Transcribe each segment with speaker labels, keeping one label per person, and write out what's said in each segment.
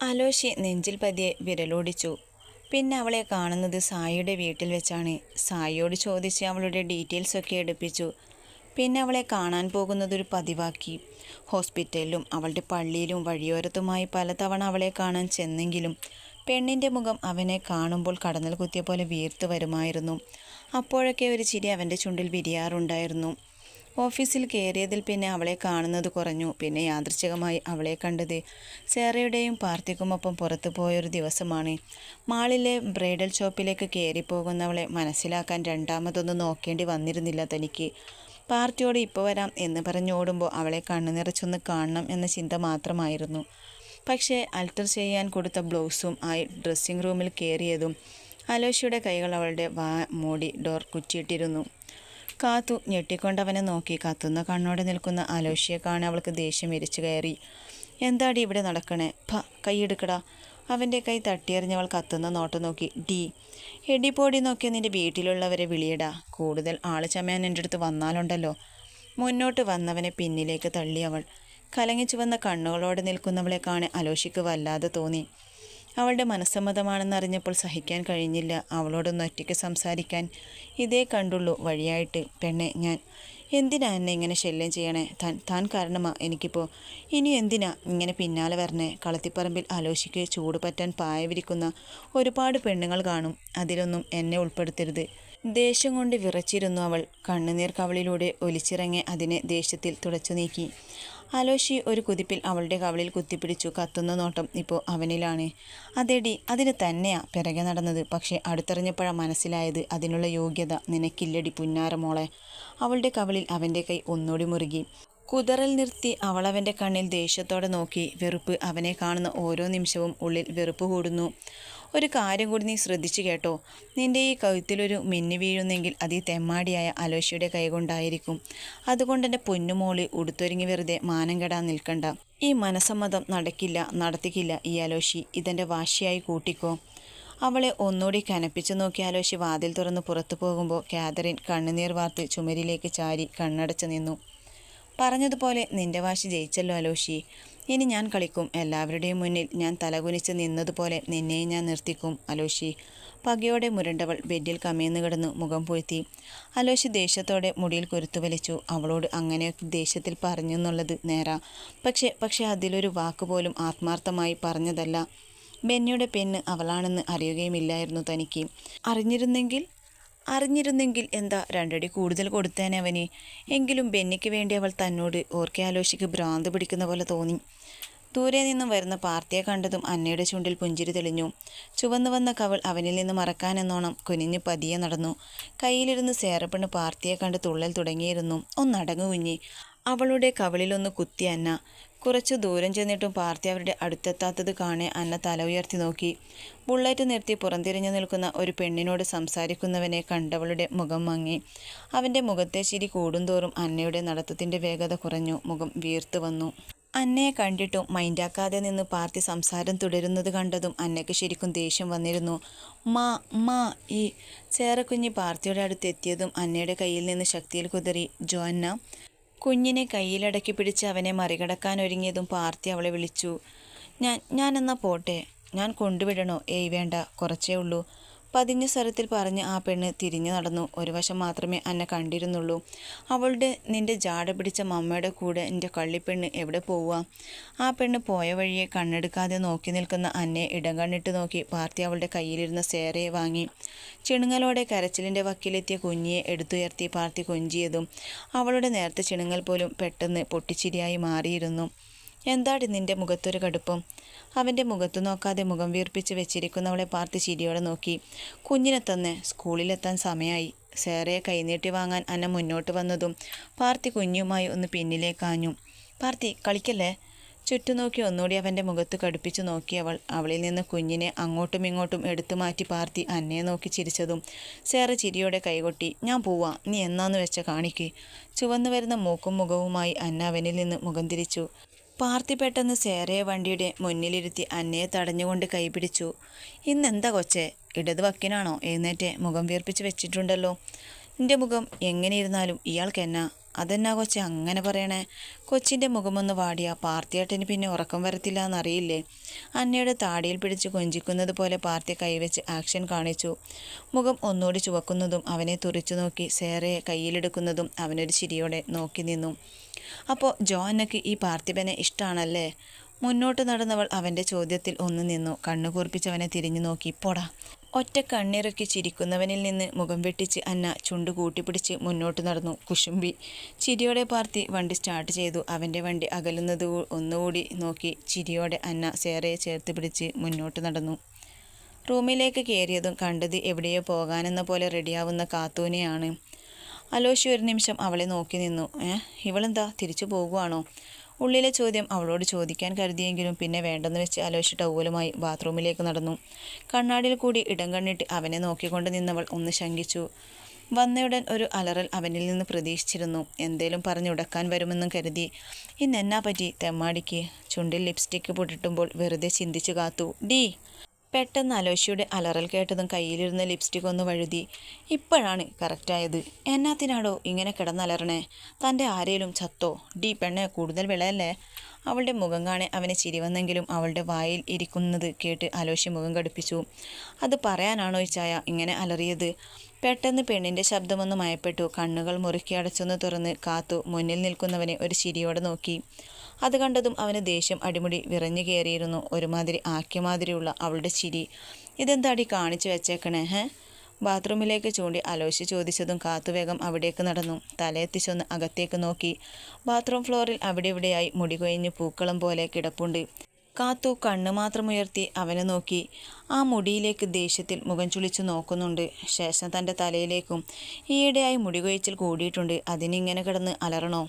Speaker 1: അലോഷി നെഞ്ചിൽ പതിയെ വിരലോടിച്ചു. പിന്നെ അവളെ കാണുന്നത് സായിയുടെ വീട്ടിൽ വെച്ചാണ്. സായിയോട് ചോദിച്ച് അവളുടെ ഡീറ്റെയിൽസ് ഒക്കെ എടുപ്പിച്ചു. പിന്നെ അവളെ കാണാൻ പോകുന്നതൊരു പതിവാക്കി. ഹോസ്പിറ്റലിലും അവളുടെ പള്ളിയിലും വഴിയോരത്തുമായി പലതവണ അവളെ കാണാൻ ചെന്നെങ്കിലും പെണ്ണിന്റെ മുഖം അവനെ കാണുമ്പോൾ കടന്നൽ കുത്തിയ പോലെ വീർത്തു വരുമായിരുന്നു. അപ്പോഴൊക്കെ ഒരു ചിരി അവന്റെ ചുണ്ടിൽ വിരിയാറുണ്ടായിരുന്നു. ഓഫീസിൽ കയറിയതിൽ പിന്നെ അവളെ കാണുന്നത് കുറഞ്ഞു. പിന്നെ യാദൃച്ഛികമായി അവളെ കണ്ടത് സേറയുടെയും പാർത്തിക്കുമൊപ്പം പുറത്തു പോയൊരു ദിവസമാണ്. മാളിലെ ബ്രൈഡൽ ഷോപ്പിലേക്ക് കയറിപ്പോകുന്നവളെ മനസ്സിലാക്കാൻ രണ്ടാമതൊന്നും നോക്കേണ്ടി വന്നിരുന്നില്ല തനിക്ക്. പാർട്ടിയോട് ഇപ്പോൾ വരാം എന്ന് പറഞ്ഞോടുമ്പോൾ അവളെ കണ്ണു നിറച്ചൊന്ന് കാണണം എന്ന ചിന്ത മാത്രമായിരുന്നു. പക്ഷേ അൾട്ടർ ചെയ്യാൻ കൊടുത്ത ബ്ലൗസും ആ ഡ്രസ്സിംഗ് റൂമിൽ കയറിയതും അലോഷിയുടെ കൈകൾ അവളുടെ വാ മൂടി ഡോർ കുറ്റിയിട്ടിരുന്നു. കാത്തു. ഞെട്ടിക്കൊണ്ടവനെ നോക്കി കത്തുന്ന കണ്ണോടെ നിൽക്കുന്ന അലോഷിയെ കാണാൻ അവൾക്ക് ദേഷ്യം ഇരിച്ചു കയറി. എന്താടി ഇവിടെ നടക്കണേ? ഭ കൈയെടുക്കടാ. അവന്റെ കൈ തട്ടിയെറിഞ്ഞവൾ കത്തുന്ന നോട്ടം നോക്കി. ഡി എടിപ്പോടി നോക്കി നിന്റെ വീട്ടിലുള്ളവരെ വിളിയടാ. കൂടുതൽ ആൾ ചമയാൻ എന്റെ അടുത്ത് വന്നാലുണ്ടല്ലോ. മുന്നോട്ട് വന്നവനെ പിന്നിലേക്ക് തള്ളി അവൾ. കലങ്ങിച്ചു വന്ന കണ്ണുകളോടെ നിൽക്കുന്നവളെ കാണാൻ അലോഷിക്ക് വല്ലാതെ തോന്നി. അവളുടെ മനസ്സമ്മതമാണെന്നറിഞ്ഞപ്പോൾ സഹിക്കാൻ കഴിഞ്ഞില്ല. അവളോടൊന്ന് ഒറ്റയ്ക്ക് സംസാരിക്കാൻ ഇതേ കണ്ടുള്ളൂ വഴിയായിട്ട്. പെണ്ണെ ഞാൻ എന്തിനാ എന്നെ ഇങ്ങനെ ശല്യം ചെയ്യണേ? താൻ താൻ കാരണമാ. എനിക്കിപ്പോൾ ഇനി എന്തിനാ ഇങ്ങനെ പിന്നാലെ വരണേ? കളത്തിപ്പറമ്പിൽ ആലോചിക്ക് ചൂട് പറ്റാൻ പായ വിരിക്കുന്ന ഒരുപാട് പെണ്ണുങ്ങൾ കാണും. അതിലൊന്നും എന്നെ ഉൾപ്പെടുത്തരുത്. ദേഷ്യം കൊണ്ട് വിറച്ചിരുന്നു അവൾ. കണ്ണുനീർ കവളിലൂടെ ഒലിച്ചിറങ്ങി അതിനെ ദേഷ്യത്തിൽ തുടച്ചു നീക്കി. അലോഷി ഒരു കുതിപ്പിൽ അവളുടെ കവളിൽ കുത്തിപ്പിടിച്ചു കത്തുന്ന നോട്ടം ഇപ്പോൾ അവനിലാണ്. അതേടി അതിന് തന്നെയാ പിറകെ നടന്നത്. പക്ഷേ അടുത്തെറിഞ്ഞപ്പോഴാണ് മനസ്സിലായത് അതിനുള്ള യോഗ്യത നിനക്കില്ലടി പുന്നാരമോളെ അവളുടെ കവളിൽ അവന്റെ കൈ ഒന്നോടി മുറുകി. കുതറൽ നിർത്തി അവളവന്റെ കണ്ണിൽ ദേഷ്യത്തോടെ നോക്കി. വെറുപ്പ് അവനെ കാണുന്ന ഓരോ നിമിഷവും ഉള്ളിൽ വെറുപ്പ് കൂടുന്നു. ഒരു കാര്യം കൂടി നീ ശ്രദ്ധിച്ചു കേട്ടോ. നിന്റെ ഈ കഴുത്തിലൊരു മിന്നു വീഴുന്നെങ്കിൽ അത് ഈ തെമ്മാടിയായ അലോശിയുടെ കൈകൊണ്ടായിരിക്കും അതുകൊണ്ട് എന്റെ പൊന്നുമോളി ഉടുത്തൊരുങ്ങി വെറുതെ മാനം കെടാൻ നിൽക്കണ്ട. ഈ മനസമ്മതം നടക്കില്ല നടത്തിക്കില്ല ഈ അലോശി. ഇതെന്റെ വാശിയായി കൂട്ടിക്കോ. അവളെ ഒന്നുകൂടി കനപ്പിച്ചു നോക്കി അലോഷി വാതിൽ തുറന്ന് പുറത്തു പോകുമ്പോൾ കാതറിൻ കണ്ണുനീർ വാർത്ത് ചുമരിലേക്ക് ചാരി കണ്ണടച്ചു നിന്നു. പറഞ്ഞതുപോലെ നിന്റെ വാശി ജയിച്ചല്ലോ അലോഷി. ഇനി ഞാൻ കളിക്കും. എല്ലാവരുടെയും മുന്നിൽ ഞാൻ തലകുനിച്ച് നിന്നതുപോലെ നിന്നെയും ഞാൻ നിർത്തിക്കും അലോഷി. പകയോടെ മുരണ്ടവൾ ബെഡിൽ കമിഴ്ന്നു കിടന്നു മുഖം പൂഴ്ത്തി. അലോഷി ദേഷ്യത്തോടെ മുടിയിൽ കുരുത്തു വലിച്ചു. അവളോട് അങ്ങനെയൊക്കെ ദേഷ്യത്തിൽ പറഞ്ഞു എന്നുള്ളത് നേരാ. പക്ഷേ പക്ഷേ അതിലൊരു വാക്കുപോലും ആത്മാർത്ഥമായി പറഞ്ഞതല്ല. ബെന്നിയുടെ പെണ്ണ് അവളാണെന്ന് അറിയുകയുമില്ലായിരുന്നു തനിക്ക്. അറിഞ്ഞിരുന്നെങ്കിൽ അറിഞ്ഞിരുന്നെങ്കിൽ എന്താ രണ്ടടി കൂടുതൽ കൊടുത്തേനെ അവന്? എങ്കിലും ബെന്നിക്ക് വേണ്ടി അവൾ തന്നോട് ഓർക്കെ ആലോചിക്ക് ഭ്രാന്ത് പിടിക്കുന്ന പോലെ തോന്നി. ദൂരെ നിന്നും വരുന്ന പാർത്തിയെ കണ്ടതും അന്നയുടെ ചുണ്ടിൽ പുഞ്ചിരി തെളിഞ്ഞു. ചുവന്നു വന്ന കവൾ അവനിൽ നിന്ന് മറക്കാനെന്നോണം കുനിഞ്ഞ് പതിയെ നടന്നു. കയ്യിലിരുന്ന് സേറപ്പെണ്ണ് പാർത്തിയെ കണ്ട് തുള്ളൽ തുടങ്ങിയിരുന്നു. ഒന്നടങ്ങു കുഞ്ഞി. അവളുടെ കവളിലൊന്ന് കുത്തി അന്ന. കുറച്ച് ദൂരം ചെന്നിട്ടും പാർത്തി അവരുടെ അടുത്തെത്താത്തത് കാണെ അന്ന തല ഉയർത്തി നോക്കി. ബുള്ളറ്റ് നിർത്തി പുറംതിരിഞ്ഞു നിൽക്കുന്ന ഒരു പെണ്ണിനോട് സംസാരിക്കുന്നവനെ കണ്ടവളുടെ മുഖം മങ്ങി. അവന്റെ മുഖത്തെ ശിരി കൂടുന്തോറും അന്നയുടെ നടത്തത്തിന്റെ വേഗത കുറഞ്ഞു. മുഖം വീർത്തു വന്നു. അന്നയെ കണ്ടിട്ടും മൈൻഡാക്കാതെ നിന്ന് പാർത്തി സംസാരം തുടരുന്നത് കണ്ടതും അന്നയ്ക്ക് ശരിക്കും ദേഷ്യം വന്നിരുന്നു. മാ മാ ഈ ചേറക്കുഞ്ഞ് പാർത്തിയുടെ അടുത്ത് എത്തിയതും അന്നയുടെ കയ്യിൽ നിന്ന് ശക്തിയിൽ കുതിറി ജോന്ന കുഞ്ഞിനെ കയ്യിലടക്കി പിടിച്ച് അവനെ മറികടക്കാൻ ഒരുങ്ങിയതും പാർത്തി അവളെ വിളിച്ചു. ഞാൻ ഞാനെന്നാ പോട്ടെ. ഞാൻ കൊണ്ടുവിടണോ? ഏയ് വേണ്ട. കുറച്ചേ ഉള്ളൂ. പതിഞ്ഞ സ്വരത്തിൽ പറഞ്ഞ് ആ പെണ്ണ് തിരിഞ്ഞു നടന്നു. ഒരു വശം മാത്രമേ അന്നെ കണ്ടിരുന്നുള്ളൂ. അവളുടെ നിന്റെ ജാട പിടിച്ച മമ്മയുടെ കൂടെ എന്റെ കള്ളിപ്പെണ്ണ് എവിടെ പോവുക ആ പെണ്ണ് പോയ വഴിയെ കണ്ണെടുക്കാതെ നോക്കി നിൽക്കുന്ന അന്നെ ഇടം കണ്ണിട്ട് നോക്കി പാർത്തി അവളുടെ കയ്യിലിരുന്ന സേറയെ വാങ്ങി. ചിണുങ്ങലോടെ കരച്ചിലിന്റെ വക്കിലെത്തിയ കുഞ്ഞിയെ എടുത്തുയർത്തി പാർത്തി കൊഞ്ചിയതും അവളുടെ നേരത്തെ ചിണുങ്ങൽ പോലും പെട്ടെന്ന് പൊട്ടിച്ചിരിയായി മാറിയിരുന്നു. എന്താടി നിന്റെ മുഖത്തൊരു കടുപ്പം? അവന്റെ മുഖത്ത് നോക്കാതെ മുഖം വീർപ്പിച്ച് വെച്ചിരിക്കുന്നവളെ പാർത്തി ചിരിയോടെ നോക്കി. കുഞ്ഞിനെ തന്നെ സ്കൂളിലെത്താൻ സമയമായി സേറയെ കൈനീട്ടി വാങ്ങാൻ അന്ന മുന്നോട്ട് വന്നതും പാർത്തി കുഞ്ഞുമായി ഒന്ന് പിന്നിലേക്കാഞ്ഞു പാർത്തി കളിക്കല്ലേ? ചുറ്റു നോക്കി ഒന്നുകൂടി അവന്റെ മുഖത്ത് കടുപ്പിച്ചു നോക്കിയവൾ അവളിൽ നിന്ന് കുഞ്ഞിനെ അങ്ങോട്ടും ഇങ്ങോട്ടും എടുത്തു മാറ്റി പാർത്തി അന്നയെ നോക്കി ചിരിച്ചതും സേറ ചിരിയോടെ കൈകൊട്ടി ഞാൻ പോവാ നീ എന്നാന്ന് വെച്ച കാണിക്ക്. ചുവന്നു വരുന്ന മൂക്കും മുഖവുമായി അന്ന അവനിൽ നിന്ന് മുഖം തിരിച്ചു. പാർത്തി പെട്ടെന്ന് സേറയെ വണ്ടിയുടെ മുന്നിലിരുത്തി അന്നയെ തടഞ്ഞുകൊണ്ട് കൈപിടിച്ചു. ഇന്നെന്താ കൊച്ചേ? ഇടത് വക്കിനാണോ എഴുന്നേറ്റ് മുഖം വീർപ്പിച്ച് വെച്ചിട്ടുണ്ടല്ലോ. നിന്റെ മുഖം എങ്ങനെ ഇരുന്നാലും ഇയാൾക്ക് എന്നാ? അതെന്നാ കൊച്ചെ അങ്ങനെ പറയണേ? കൊച്ചിന്റെ മുഖമൊന്ന് വാടിയ പാർത്തിയേട്ടന് പിന്നെ ഉറക്കം വരത്തില്ല എന്നറിയില്ലേ അന്നയുടെ താടിയിൽ പിടിച്ച് കൊഞ്ചിക്കുന്നത് പോലെ പാർത്തി കൈവച്ച് ആക്ഷൻ കാണിച്ചു. മുഖം ഒന്നുകൂടി ചുവക്കുന്നതും അവനെ തുറിച്ചു നോക്കി സേറയെ കയ്യിലെടുക്കുന്നതും അവനൊരു ചിരിയോടെ നോക്കി നിന്നു. അപ്പോൾ ജോനക്ക് ഈ പാർത്ഥിപനെ ഇഷ്ടമാണല്ലേ മുന്നോട്ട് നടന്നവൾ അവന്റെ ചോദ്യത്തിൽ ഒന്ന് നിന്നു. കണ്ണു കൂർപ്പിച്ചവനെ തിരിഞ്ഞു നോക്കി. പോടാ. ഒറ്റ കണ്ണിറക്കി ചിരിക്കുന്നവനിൽ നിന്ന് മുഖം വെട്ടിച്ച് അന്ന ചുണ്ടു കൂട്ടിപ്പിടിച്ച് മുന്നോട്ട് നടന്നു. കുശുമ്പി ചിരിയോടെ പാർത്തി വണ്ടി സ്റ്റാർട്ട് ചെയ്തു. അവന്റെ വണ്ടി അകലുന്നത് ഒന്നുകൂടി നോക്കി ചിരിയോടെ അന്ന സേറയെ ചേർത്ത് പിടിച്ച് മുന്നോട്ട് നടന്നു. റൂമിലേക്ക് കയറിയതും കണ്ടത് എവിടെയോ പോകാനെന്ന പോലെ റെഡിയാവുന്ന കാത്തൂനെയാണ്. അലോഷി ഒരു നിമിഷം അവളെ നോക്കി നിന്നു. ഇവളെന്താ? തിരിച്ചു പോകുവാണോ? ഉള്ളിലെ ചോദ്യം അവളോട് ചോദിക്കാൻ കരുതിയെങ്കിലും പിന്നെ വേണ്ടെന്ന് വെച്ച് അലോഷി ടൗവലുമായി ബാത്റൂമിലേക്ക് നടന്നു. കണ്ണാടിയിൽ കൂടി ഇടം കണ്ണിട്ട് അവനെ നോക്കിക്കൊണ്ട് നിന്നവൾ ഒന്ന് ശങ്കിച്ചു. വന്നയുടൻ ഒരു അലറൽ അവനിൽ നിന്ന് പ്രതീക്ഷിച്ചിരുന്നു. എന്തേലും പറഞ്ഞുടക്കാൻ വരുമെന്നും കരുതി. ഇന്നെന്നാ പറ്റി? തെമ്മാടിക്ക്. ചുണ്ടിൽ ലിപ്സ്റ്റിക്ക് പൊട്ടിട്ടുമ്പോൾ വെറുതെ ചിന്തിച്ചു കാത്തു. ഡീ പെട്ടെന്ന് അലോഷിയുടെ അലറൽ കേട്ടതും കയ്യിലിരുന്ന ലിപ്സ്റ്റിക് ഒന്ന് വഴുതി ഇപ്പോഴാണ് കറക്റ്റായത് എന്നാത്തിനാടോ ഇങ്ങനെ കിടന്നലറണേ തന്റെ ആരേലും ചത്തോ? ഡീ പെണ്ണെ കൂടുതൽ വിളയല്ലേ? അവളുടെ മുഖം കാണെ അവന് ചിരി വന്നെങ്കിലും അവളുടെ വായിൽ ഇരിക്കുന്നത് കേട്ട് അലോഷി മുഖം കടുപ്പിച്ചു. അത് പറയാനാണോ ഈ ചായ? ഇങ്ങനെ അലറിയത്? പെട്ടെന്ന് പെണ്ണിന്റെ ശബ്ദമൊന്ന് മയപ്പെട്ടു. കണ്ണുകൾ മുറുക്കി അടച്ചൊന്ന് തുറന്ന് കാത്തു മുന്നിൽ നിൽക്കുന്നവനെ ഒരു ചിരിയോടെ നോക്കി. അത് കണ്ടതും അവന് ദേഷ്യം അടിമുടി വിറഞ്ഞു കയറിയിരുന്നു. ഒരുമാതിരി ആക്കിയമാതിരിയുള്ള അവളുടെ ചിരി. ഇതെന്താടി കാണിച്ചു വെച്ചേക്കണേ ഹേ? ബാത്റൂമിലേക്ക് ചൂണ്ടി അലോശി ചോദിച്ചതും കാത്തുവേഗം അവിടേക്ക് നടന്നു. തലയെത്തിച്ചൊന്ന് അകത്തേക്ക് നോക്കി. ബാത്റൂം ഫ്ലോറിൽ അവിടെ ഇവിടെയായി മുടികൊഴിഞ്ഞ് പൂക്കളം പോലെ കിടപ്പുണ്ട്. കാത്തു കണ്ണ് മാത്രം ഉയർത്തി അവനെ നോക്കി. ആ മുടിയിലേക്ക് ദേഷ്യത്തിൽ മുഖം ചുളിച്ചു നോക്കുന്നുണ്ട്. ശേഷം തന്റെ തലയിലേക്കും ഈയിടെയായി മുടി കൊഴിച്ചിൽ കൂടിയിട്ടുണ്ട്. അതിനിങ്ങനെ കിടന്ന് അലറണോ?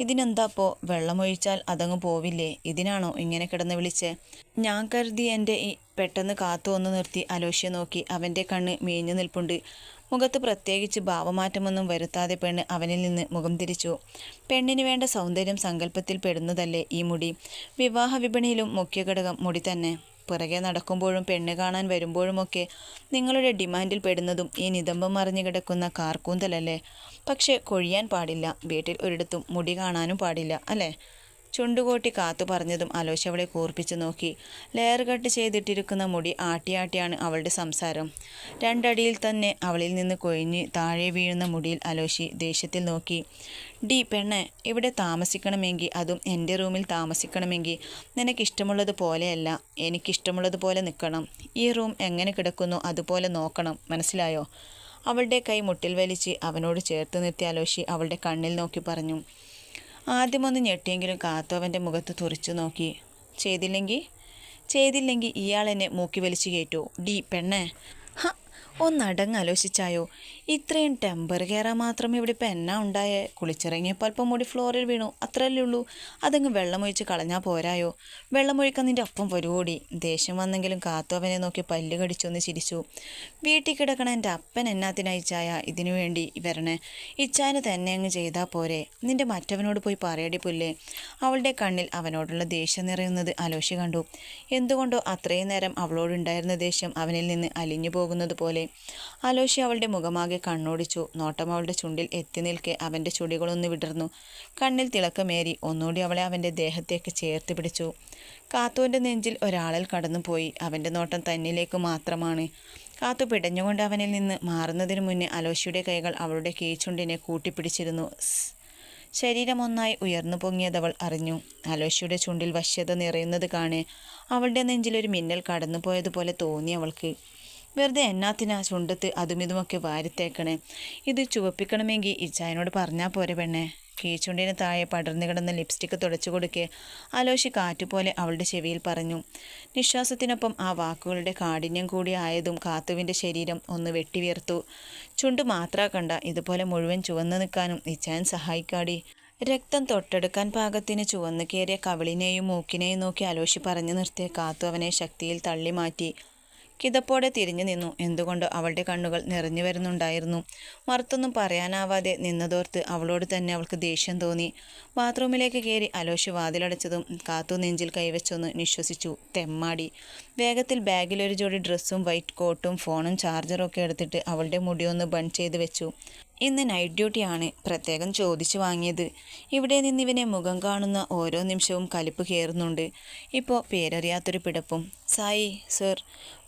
Speaker 1: ഇതിനെന്താപ്പോ വെള്ളമൊഴിച്ചാൽ അതങ്ങ് പോവില്ലേ? ഇതിനാണോ ഇങ്ങനെ കിടന്ന് വിളിച്ച്? ഞാൻ കരുതി എന്റെ ഈ പെട്ടെന്ന് കാത്തു ഒന്ന് നിർത്തി അലോഷ്യ നോക്കി. അവന്റെ കണ്ണ് മേഞ്ഞു നിൽപ്പുണ്ട്. മുഖത്ത് പ്രത്യേകിച്ച് ഭാവമാറ്റമൊന്നും വരുത്താതെ പെണ്ണ് അവനിൽ നിന്ന് മുഖം തിരിച്ചു. പെണ്ണിന് വേണ്ട സൗന്ദര്യം സങ്കല്പത്തിൽ പെടുന്നതല്ലേ ഈ മുടി. വിവാഹ വിപണിയിലും മുഖ്യ ഘടകം മുടി തന്നെ. പിറകെ നടക്കുമ്പോഴും പെണ്ണ് കാണാൻ വരുമ്പോഴുമൊക്കെ നിങ്ങളുടെ ഡിമാൻഡിൽ പെടുന്നതും ഈ നിതംബം മറിഞ്ഞു കിടക്കുന്ന കാർക്കൂന്തലല്ലേ? പക്ഷേ കൊഴിയാൻ പാടില്ല. വീട്ടിൽ ഒരിടത്തും മുടി കാണാനും പാടില്ല അല്ലേ? ചുണ്ടുകൂട്ടി കാത്തു പറഞ്ഞതും അലോശ അവളെ കൂർപ്പിച്ചു നോക്കി. ലെയർ കട്ട് ചെയ്തിട്ടിരിക്കുന്ന മുടി ആട്ടിയാട്ടിയാണ് അവളുടെ സംസാരം. രണ്ടടിയിൽ തന്നെ അവളിൽ നിന്ന് കൊഴിഞ്ഞ് താഴെ വീഴുന്ന മുടിയിൽ അലോശി ദേഷ്യത്തിൽ നോക്കി. ഡി പെണ്ണ് ഇവിടെ താമസിക്കണമെങ്കിൽ അതും എന്റെ റൂമിൽ താമസിക്കണമെങ്കിൽ നിനക്കിഷ്ടമുള്ളത് പോലെയല്ല എനിക്കിഷ്ടമുള്ളത് പോലെ നിൽക്കണം. ഈ റൂം എങ്ങനെ കിടക്കുന്നു അതുപോലെ നോക്കണം മനസ്സിലായോ? അവളുടെ കൈ മുട്ടിൽ വലിച്ച് അവനോട് ചേർത്ത് നിർത്തി അലോശി അവളുടെ കണ്ണിൽ നോക്കി പറഞ്ഞു. ആദ്യമൊന്ന് ഞെട്ടിയെങ്കിലും കാത്തോവന്റെ മുഖത്ത് തുറിച്ചു നോക്കി. ചെയ്തില്ലെങ്കിൽ? ചെയ്തില്ലെങ്കിൽ ഇയാൾ എന്നെ മൂക്കി വലിച്ചു കയറ്റോ ഡി പെണ്ണേ. ഹ ഒന്നടങ്ങ് ആലോചിച്ചായോ ഇത്രയും ടെമ്പർ കയറാൻ മാത്രം ഇവിടെ ഇപ്പം എന്നാ ഉണ്ടായേ? കുളിച്ചിറങ്ങിയപ്പോൾ അല്പം മുടി ഫ്ലോറിൽ വീണു. അത്രയല്ലേ ഉള്ളൂ. അതങ്ങ് വെള്ളമൊഴിച്ച് കളഞ്ഞാൽ പോരായോ? വെള്ളമൊഴിക്കാൻ നിന്റെ അപ്പം വരുവോടി? ദേഷ്യം വന്നെങ്കിലും കാത്തു അവനെ നോക്കി പല്ല് കടിച്ചൊന്ന് ചിരിച്ചു. വീട്ടിൽ കിടക്കണ എന്റെ അപ്പൻ എന്നാത്തിനായി ചായ? ഇതിനു വേണ്ടി വരണേ ഇച്ചായനെ തന്നെ അങ്ങ് ചെയ്താൽ പോരെ. നിന്റെ മറ്റവനോട് പോയി പറയടി പുല്ലേ. അവളുടെ കണ്ണിൽ അവനോടുള്ള ദേഷ്യം നിറയുന്നത് അലോഷി കണ്ടു. എന്തുകൊണ്ടോ അത്രയും നേരം അവളോടുണ്ടായിരുന്ന ദേഷ്യം അവനിൽ നിന്ന് അലിഞ്ഞു പോകുന്നത് പോലെ. അലോഷി അവളുടെ മുഖമാകെ കണ്ണോടിച്ചു. നോട്ടം അവളുടെ ചുണ്ടിൽ എത്തി നിൽക്കെ അവന്റെ ചുടികളൊന്ന് വിടർന്നു. കണ്ണിൽ തിളക്കമേറി ഒന്നുകൂടി അവളെ അവന്റെ ദേഹത്തേക്ക് ചേർത്ത് പിടിച്ചു. കാത്തുവിന്റെ നെഞ്ചിൽ ഒരാളൽ കടന്നുപോയി. അവന്റെ നോട്ടം തന്നിലേക്ക് മാത്രമാണ്. കാത്തു പിടഞ്ഞുകൊണ്ട് അവനിൽ നിന്ന് മാറുന്നതിന് മുന്നേ അലോഷിയുടെ കൈകൾ അവളുടെ കീച്ചുണ്ടിനെ കൂട്ടിപ്പിടിച്ചിരുന്നു. ശരീരം ഒന്നായി ഉയർന്നു പൊങ്ങിയതവൾ അറിഞ്ഞു. അലോഷിയുടെ ചുണ്ടിൽ വശ്യത നിറയുന്നത് കാണെ അവളുടെ നെഞ്ചിലൊരു മിന്നൽ കടന്നുപോയതുപോലെ തോന്നി അവൾക്ക്. വെറുതെ എന്നാത്തിനാ ചുണ്ടത്ത് അതും ഇതുമൊക്കെ വാരിത്തേക്കണേ? ഇത് ചുവപ്പിക്കണമെങ്കിൽ ഇച്ചായനോട് പറഞ്ഞാൽ പോരെ പെണ്ണെ. കീച്ചുണ്ടിന് താഴെ പടർന്നു കിടന്ന ലിപ്സ്റ്റിക്ക് തുടച്ചു കൊടുക്കെ അലോഷി കാറ്റുപോലെ അവളുടെ ചെവിയിൽ പറഞ്ഞു. നിശ്വാസത്തിനൊപ്പം ആ വാക്കുകളുടെ കാഠിന്യം കൂടി ആയതും കാത്തുവിന്റെ ശരീരം ഒന്ന് വെട്ടിവിയർത്തു ചുണ്ട് മാത്രാക്കണ്ട ഇതുപോലെ മുഴുവൻ ചുവന്നു നിൽക്കാനും ഇച്ചായൻ സഹായിക്കാടി. രക്തം തൊട്ടെടുക്കാൻ പാകത്തിന് ചുവന്നു കയറിയ കവിളിനെയും മൂക്കിനെയും നോക്കി അലോഷി പറഞ്ഞു നിർത്തിയ കാത്തു അവനെ ശക്തിയിൽ തള്ളി മാറ്റി കിതപ്പോടെ തിരിഞ്ഞു നിന്നു. എന്തുകൊണ്ട് അവളുടെ കണ്ണുകൾ നിറഞ്ഞു വരുന്നുണ്ടായിരുന്നു? മറുത്തൊന്നും പറയാനാവാതെ നിന്നതോർത്ത് അവളോട് തന്നെ അവൾക്ക് ദേഷ്യം തോന്നി. ബാത്റൂമിലേക്ക് കയറി അലോഷ് വാതിലടച്ചതും കാത്തു നെഞ്ചിൽ കൈവച്ചൊന്ന് നിശ്വസിച്ചു. തെമ്മാടി. വേഗത്തിൽ ബാഗിലൊരു ജോഡി ഡ്രസ്സും വൈറ്റ് കോട്ടും ഫോണും ചാർജറും ഒക്കെ എടുത്തിട്ട് അവളുടെ മുടിയൊന്ന് ബൺ ചെയ്ത് വെച്ചു. ഇന്ന് നൈറ്റ് ഡ്യൂട്ടിയാണ് പ്രത്യേകം ചോദിച്ചു വാങ്ങിയത്. ഇവിടെ നിന്ന് ഇവനെ മുഖം കാണുന്ന ഓരോ നിമിഷവും കലിപ്പ് കയറുന്നുണ്ട് ഇപ്പോൾ പേരറിയാത്തൊരു പിടപ്പും. സായി സർ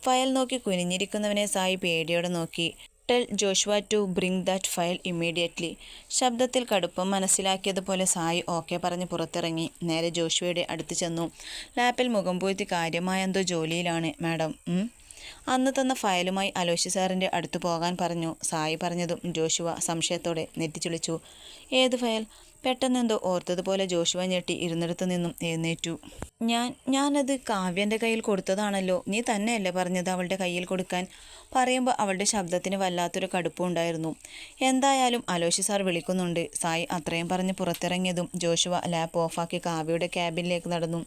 Speaker 1: ഫയൽ നോക്കി കുനിഞ്ഞിരിക്കുന്നവനെ സായി പേടിയോടെ നോക്കി. Tell Joshua to bring that file immediately ശബ്ദത്തിൽ കടുപ്പം മനസ്സിലാക്കിയതുപോലെ സായി ഓക്കെ പറഞ്ഞ് പുറത്തിറങ്ങി. നേരെ ജോഷുവയുടെ അടുത്ത് ചെന്നു. ലാപ്പിൽ മുഖം പൂഴ്ത്തി കാര്യമായ എന്തോ ജോലിയിലാണ് മാഡം അന്ന് തന്ന ഫയലുമായി അലോഷി സാറിന്റെ അടുത്ത് പോകാൻ പറഞ്ഞു. സായി പറഞ്ഞതും ജോഷുവ സംശയത്തോടെ നെറ്റിച്ചുളിച്ചു. ഏത് ഫയൽ? പെട്ടെന്നെന്തോ ഓർത്തതുപോലെ ജോഷുവ ഞെട്ടി ഇരുന്നിടത്തു നിന്നും എഴുന്നേറ്റു. ഞാൻ ഞാനത് കാവ്യന്റെ കയ്യിൽ കൊടുത്തതാണല്ലോ. നീ തന്നെയല്ലേ പറഞ്ഞത് അവളുടെ കയ്യിൽ കൊടുക്കാൻ? പറയുമ്പോൾ അവളുടെ ശബ്ദത്തിന് വല്ലാത്തൊരു കടുപ്പമുണ്ടായിരുന്നു എന്തായാലും അലോഷി സാർ വിളിക്കുന്നുണ്ട്. സായി അത്രയും പറഞ്ഞ് പുറത്തിറങ്ങിയതും ജോഷുവ ലാപ്പ് ഓഫാക്കി കാവ്യയുടെ ക്യാബിനിലേക്ക് നടന്നു.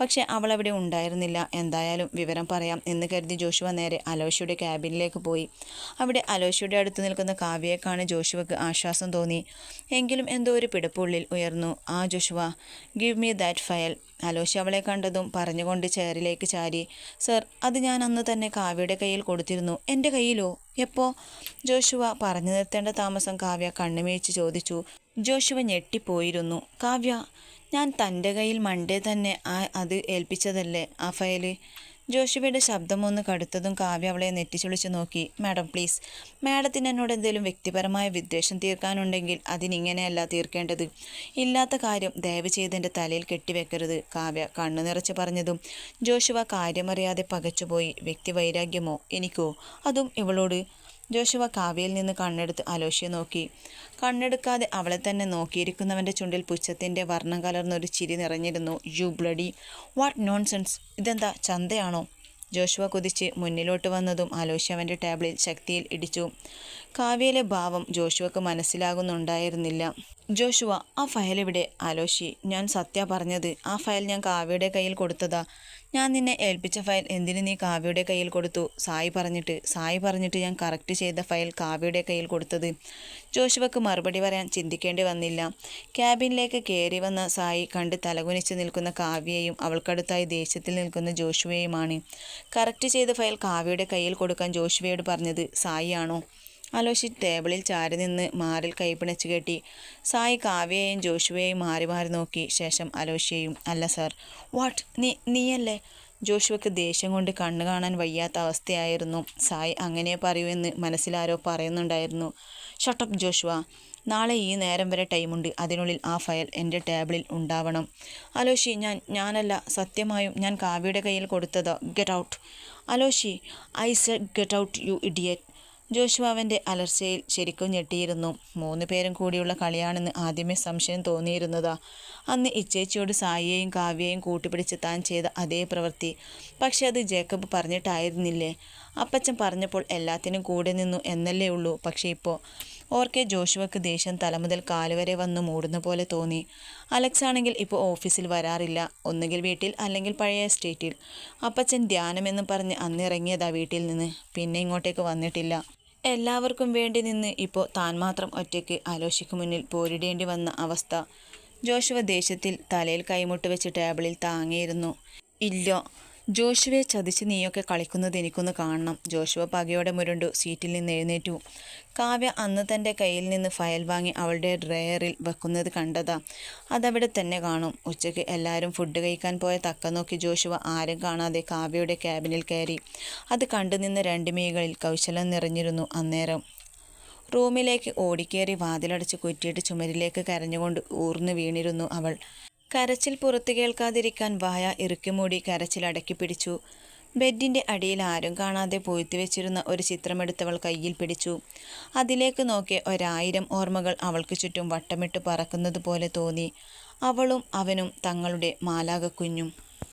Speaker 1: പക്ഷെ അവൾ അവിടെ ഉണ്ടായിരുന്നില്ല. എന്തായാലും വിവരം പറയാം എന്ന് കരുതി ജോഷുവ നേരെ അലോഷിയുടെ ക്യാബിനിലേക്ക് പോയി. അവിടെ അലോഷിയുടെ അടുത്ത് നിൽക്കുന്ന കാവ്യയെ കാണി ജോഷുവക്ക് ആശ്വാസം തോന്നി. എങ്കിലും എന്തോ ഒരു പിടപ്പുള്ളിൽ ഉയർന്നു. ആ Joshua give me that file. Aloshi അവളെ കണ്ടതും പറഞ്ഞുകൊണ്ട് ചെയറിലേക്ക് ചാരി സർ അത് ഞാൻ അന്ന് തന്നെ കാവ്യയുടെ കയ്യിൽ കൊടുത്തിരുന്നു. എന്റെ കയ്യിലോ? എപ്പോ? ജോഷുവ പറഞ്ഞു നിർത്തേണ്ട താമസം കാവ്യ കണ്ണുമേച്ച് ചോദിച്ചു. ജോഷുവ ഞെട്ടിപ്പോയിരുന്നു. കാവ്യ ഞാൻ തന്റെ കയ്യിൽ മണ്ടേ തന്നെ ആ അത് ഏൽപ്പിച്ചതല്ലേ ആ ഫയൽ ജോഷുവയുടെ ശബ്ദമൊന്ന് കടുത്തതും കാവ്യ അവളെ നെറ്റിച്ചുളിച്ചു നോക്കി മാഡം പ്ലീസ്. മാഡത്തിന് എന്നോട് എന്തെങ്കിലും വ്യക്തിപരമായ വിദ്വേഷം തീർക്കാനുണ്ടെങ്കിൽ അതിനിങ്ങനെയല്ല തീർക്കേണ്ടത്. ഇല്ലാത്ത കാര്യം ദയവ് ചെയ്ത് എന്റെ തലയിൽ കെട്ടിവെക്കരുത് കാവ്യ കണ്ണു നിറച്ച് പറഞ്ഞതും. ജോഷുവ കാര്യമറിയാതെ പകച്ചുപോയി വ്യക്തി വൈരാഗ്യമോ എനിക്കോ? അതും ഇവളോട്. ജോഷുവ കാവ്യയിൽ നിന്ന് കണ്ണെടുത്ത് അലോഷ്യ നോക്കി. കണ്ണെടുക്കാതെ അവളെ തന്നെ നോക്കിയിരിക്കുന്നവന്റെ ചുണ്ടിൽ പുച്ഛത്തിന്റെ വർണം കലർന്നൊരു ചിരി നിറഞ്ഞിരുന്നു. യു ബ്ലഡി വാട്ട് നോൺസെൻസ് ഇതെന്താ ചന്തയാണോ? ജോഷുവ കുതിച്ച് മുന്നിലോട്ട് വന്നതും അലോഷി അവന്റെ ടേബിളിൽ ശക്തിയിൽ ഇടിച്ചു. കാവ്യയിലെ ഭാവം ജോഷുവക്ക് മനസ്സിലാകുന്നുണ്ടായിരുന്നില്ല. ജോഷുവ ആ ഫയൽ ഇവിടെ ആലോശി. ഞാൻ സത്യ പറഞ്ഞത്. ആ ഫയൽ ഞാൻ കാവ്യയുടെ കയ്യിൽ കൊടുത്തതാ. ഞാൻ നിന്നെ ഏൽപ്പിച്ച ഫയൽ എന്തിനു നീ കാവ്യയുടെ കയ്യിൽ കൊടുത്തു? സായി പറഞ്ഞിട്ട്. സായി പറഞ്ഞിട്ട് ഞാൻ കറക്റ്റ് ചെയ്ത ഫയൽ കാവ്യയുടെ കയ്യിൽ കൊടുത്തത്. ജോഷുവക്ക് മറുപടി പറയാൻ ചിന്തിക്കേണ്ടി വന്നില്ല. ക്യാബിനിലേക്ക് കയറി വന്ന സായി കണ്ട് തലകുനിച്ച് നിൽക്കുന്ന കാവ്യയും അവൾക്കടുത്തായി ദേഷ്യത്തിൽ നിൽക്കുന്ന ജോഷുവയുമാണ് കറക്റ്റ് ചെയ്ത ഫയൽ കാവ്യയുടെ കയ്യിൽ കൊടുക്കാൻ ജോഷുവയോട് പറഞ്ഞത് സായി ആണോ? അലോഷി ടേബിളിൽ ചാരി നിന്ന് മാറിൽ കൈപ്പിണച്ച് കെട്ടി സായി കാവ്യയെയും ജോഷുവയെയും മാറി മാറി നോക്കി ശേഷം അലോഷിയെയും അല്ല സർ വാട്ട്? നീ നീയല്ലേ? ജോഷുവയ്ക്ക് ദേഷ്യം കൊണ്ട് കണ്ണു കാണാൻ വയ്യാത്ത അവസ്ഥയായിരുന്നു. സായി അങ്ങനെ പറയൂ എന്ന് മനസ്സിലാരോ പറയുന്നുണ്ടായിരുന്നു. Shut up Joshua. നാളെ ഈ നേരം വരെ ടൈമുണ്ട്. അതിനുള്ളിൽ ആ ഫയൽ എന്റെ ടേബിളിൽ ഉണ്ടാവണം അലോഷി ഞാൻ ഞാനല്ല. സത്യമായും ഞാൻ കാവ്യയുടെ കയ്യിൽ കൊടുത്തതോ. Get out Aloshi I said get out you idiot ജോഷുവാവന്റെ അലർച്ചയിൽ ശരിക്കും ഞെട്ടിയിരുന്നു. മൂന്ന് പേരും കൂടിയുള്ള കളിയാണെന്ന് ആദ്യമേ സംശയം തോന്നിയിരുന്നതാ. അന്ന് ഇച്ചേച്ചിയോട് സായിയെയും കാവ്യയെയും കൂട്ടിപ്പിടിച്ച് താൻ ചെയ്ത അതേ പ്രവൃത്തി. പക്ഷെ അത് ജേക്കബ് പറഞ്ഞിട്ടായിരുന്നില്ലേ? അപ്പച്ചൻ പറഞ്ഞപ്പോൾ എല്ലാത്തിനും കൂടെ നിന്നു എന്നല്ലേ ഉള്ളൂ. പക്ഷേ ഇപ്പോൾ ഓർക്കെ ജോഷുവക്ക് ദേഷ്യം തലമുതൽ കാലുവരെ വന്ന് മൂടുന്ന പോലെ തോന്നി. അലക്സ് ആണെങ്കിൽ ഇപ്പോൾ ഓഫീസിൽ വരാറില്ല. ഒന്നുകിൽ വീട്ടിൽ അല്ലെങ്കിൽ പഴയ എസ്റ്റേറ്റിൽ. അപ്പച്ചൻ ധ്യാനമെന്ന് പറഞ്ഞ് അന്നിറങ്ങിയതാ വീട്ടിൽ നിന്ന്. പിന്നെ ഇങ്ങോട്ടേക്ക് വന്നിട്ടില്ല. എല്ലാവർക്കും വേണ്ടി നിന്ന് ഇപ്പോൾ താൻ മാത്രം ഒറ്റയ്ക്ക് ആലോചിക്ക് മുന്നിൽ പോരിടേണ്ടി വന്ന അവസ്ഥ. ജോഷുവ ദേഷ്യത്തിൽ തലയിൽ കൈമുട്ട് വെച്ച് ടേബിളിൽ താങ്ങിയിരുന്നു. ഇല്ല ജോഷുവെ ചതിച്ച് നീയൊക്കെ കളിക്കുന്നത് എനിക്കൊന്ന് കാണണം. ജോഷുവ പകയോടെ മുരണ്ടു. സീറ്റിൽ നിന്ന് എഴുന്നേറ്റു. കാവ്യ അന്ന് തന്റെ കയ്യിൽ നിന്ന് ഫയൽ വാങ്ങി അവളുടെ ഡ്രയറിൽ വെക്കുന്നത് കണ്ടതാ. അതവിടെ തന്നെ കാണും. ഉച്ചയ്ക്ക് എല്ലാവരും ഫുഡ് കഴിക്കാൻ പോയ തക്ക നോക്കി ജോഷുവ ആരും കാണാതെ കാവ്യയുടെ ക്യാബിനിൽ കയറി. അത് കണ്ടുനിന്ന രണ്ട് മീകളിൽ കൗശലം നിറഞ്ഞിരുന്നു അന്നേരം. റൂമിലേക്ക് ഓടിക്കേറി വാതിലടച്ച് കുറ്റിയിട്ട് ചുമരിലേക്ക് കരഞ്ഞുകൊണ്ട് ഊർന്നു വീണിരുന്നു അവൾ. കരച്ചിൽ പുറത്തു കേൾക്കാതിരിക്കാൻ വായ ഇറുക്കിമൂടി കരച്ചിൽ അടക്കി പിടിച്ചു. ബെഡിന്റെ അടിയിൽ ആരും കാണാതെ പൊയ്ത്തു വെച്ചിരുന്ന ഒരു ചിത്രമെടുത്തവൾ കയ്യിൽ പിടിച്ചു. അതിലേക്ക് നോക്കി ഒരായിരം ഓർമ്മകൾ അവൾക്ക് ചുറ്റും വട്ടമിട്ട് പറക്കുന്നത് പോലെ തോന്നി. അവളും അവനും തങ്ങളുടെ മാലാക കുഞ്ഞും